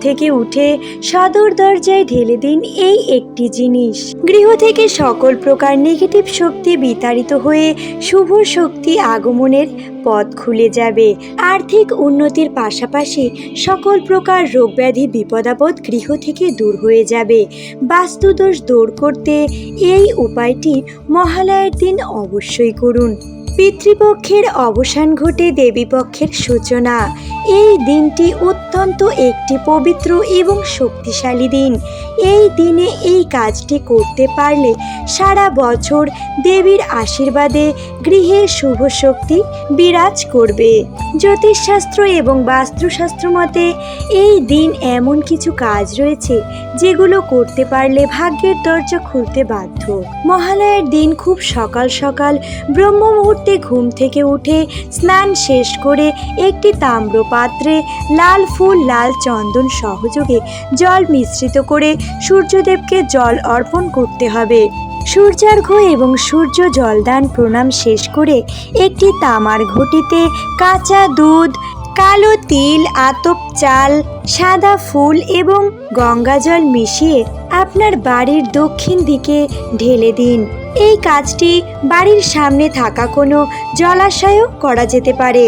থেকে উঠে সদর দরজায় ঢেলে দিন এই একটি জিনিস। গৃহ থেকে সকল প্রকার নেগেটিভ শক্তি বিতাড়িত হয়ে শুভ শক্তি আগমনের পথ খুলে যাবে। আর্থিক উন্নতির পাশাপাশি সকল প্রকার রোগব্যাধি, বিপদাপদ গৃহ থেকে দূর হয়ে যাবে। বাস্তুদোষ দূর করতে এই উপায়টি মহালয়ের দিন অবশ্যই করুন। পিতৃপক্ষের অবসান ঘটে দেবীপক্ষের সূচনা। এই দিনটি অত্যন্ত একটি পবিত্র এবং শক্তিশালী দিন। এই দিনে এই কাজটি করতে পারলে সারা বছর দেবীর আশীর্বাদে গৃহে শুভ শক্তি বিরাজ করবে। জ্যোতিষশাস্ত্র এবং বাস্তুশাস্ত্র মতে, এই দিন এমন কিছু কাজ রয়েছে যেগুলো করতে পারলে ভাগ্যের দরজা খুলতে বাধ্য। মহালয়ের দিন খুব সকাল সকাল ব্রহ্ম মুহূর্তে ঘুম থেকে উঠে স্নান শেষ করে একটি তাম্র পাত্রে লাল ফুল, লাল চন্দন সহযোগে জল মিশ্রিত করে সূর্যদেবকে জল অর্পণ করতে হবে। সূর্যার্ঘ্য এবং সূর্য জলদান প্রণাম শেষ করে একটি তামার ঘটিতে কাঁচা দুধ, কালো তিল, আতপ চাল, সাদা ফুল এবং গঙ্গাজল মিশিয়ে আপনার বাড়ির দক্ষিণ দিকে ঢেলে দিন। এই কাজটি বাড়ির সামনে থাকা কোনো জলাশয়েও করা যেতে পারে।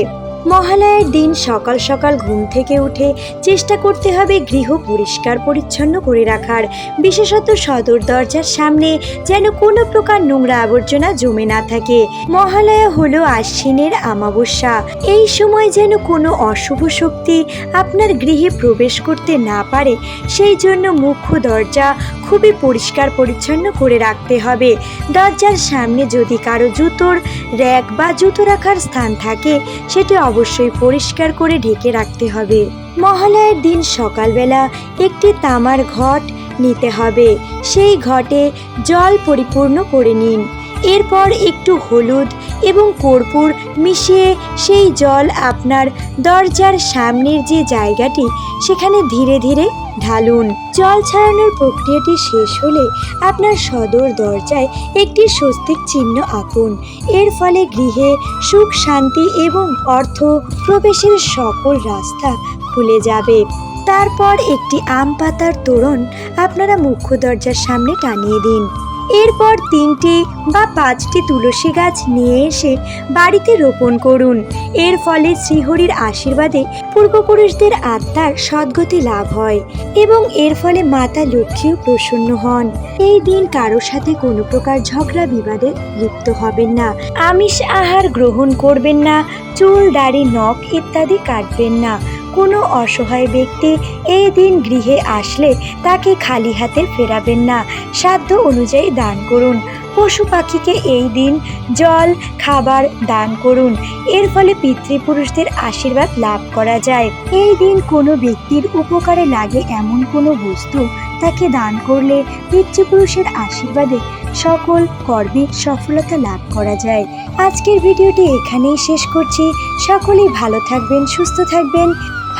মহালয়ের দিন সকাল সকাল ঘুম থেকে উঠে চেষ্টা করতে হবে গৃহ পরিষ্কার পরিচ্ছন্ন করে রাখার। বিশেষত সদর দরজার সামনে যেন কোনো প্রকার নোংরা আবর্জনা জমে না থাকে। মহালয়া হলো আশ্বিনের আমাবস্যা এই সময় যেন কোনো অশুভ শক্তি আপনার গৃহে প্রবেশ করতে না পারে, সেই জন্য মুখ্য দরজা খুবই পরিষ্কার পরিচ্ছন্ন করে রাখতে হবে। দরজার সামনে যদি কারও জুতোর র্যাক বা জুতো রাখার স্থান থাকে, সেটি অবশ্যই পরিষ্কার করে ঢেকে রাখতে হবে। মহালয়ের দিন সকালবেলা একটি তামার ঘট নিতে হবে। সেই ঘটে জল পরিপূর্ণ করে নিন। এরপর একটু হলুদ এবং কর্পূর মিশিয়ে সেই জল আপনার দরজার সামনের যে জায়গাটি, সেখানে ধীরে ধীরে ঢালুন। জল ছাড়ানোর প্রক্রিয়াটি শেষ হলে আপনার সদর দরজায় একটি স্বস্তিক চিহ্ন আঁকুন। এর ফলে গৃহে সুখ, শান্তি এবং অর্থ প্রবেশের সকল রাস্তা খুলে যাবে। তারপর একটি আম পাতার তোরণ আপনারা মুখ্য দরজার সামনে টানিয়ে দিন। এরপর তিনটি বা পাঁচটি তুলসী গাছ নিয়ে এসে বাড়িতে রোপণ করুন। এর ফলে শ্রীহরির আশীর্বাদে পূর্বপুরুষদের আত্মার সদ্গতি লাভ হয় এবং এর ফলে মাতা লক্ষ্মীও প্রসন্ন হন। এই দিন কারও সাথে কোনো প্রকার ঝগড়া বিবাদে লিপ্ত হবেন না। আমিষ আহার গ্রহণ করবেন না, চুল, দাড়ি, নখ ইত্যাদি কাটবেন না। কোনো অসহায় ব্যক্তি এই দিন গৃহে আসলে তাকে খালি হাতে ফেরাবেন না। সাধ্য অনুযায়ী দান করুন। পশু পাখিকে এই দিন জল, খাবার দান করুন। এর ফলে পিতৃপুরুষদের আশীর্বাদ লাভ করা যায়। এই দিন কোনো ব্যক্তির উপকারে লাগে এমন কোনো বস্তু তাকে দান করলে পিতৃপুরুষের আশীর্বাদে সকল কর্মে সফলতা লাভ করা যায়। আজকের ভিডিওটি এখানেই শেষ করছি। সকলেই ভালো থাকবেন, সুস্থ থাকবেন।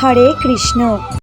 হরে কৃষ্ণ।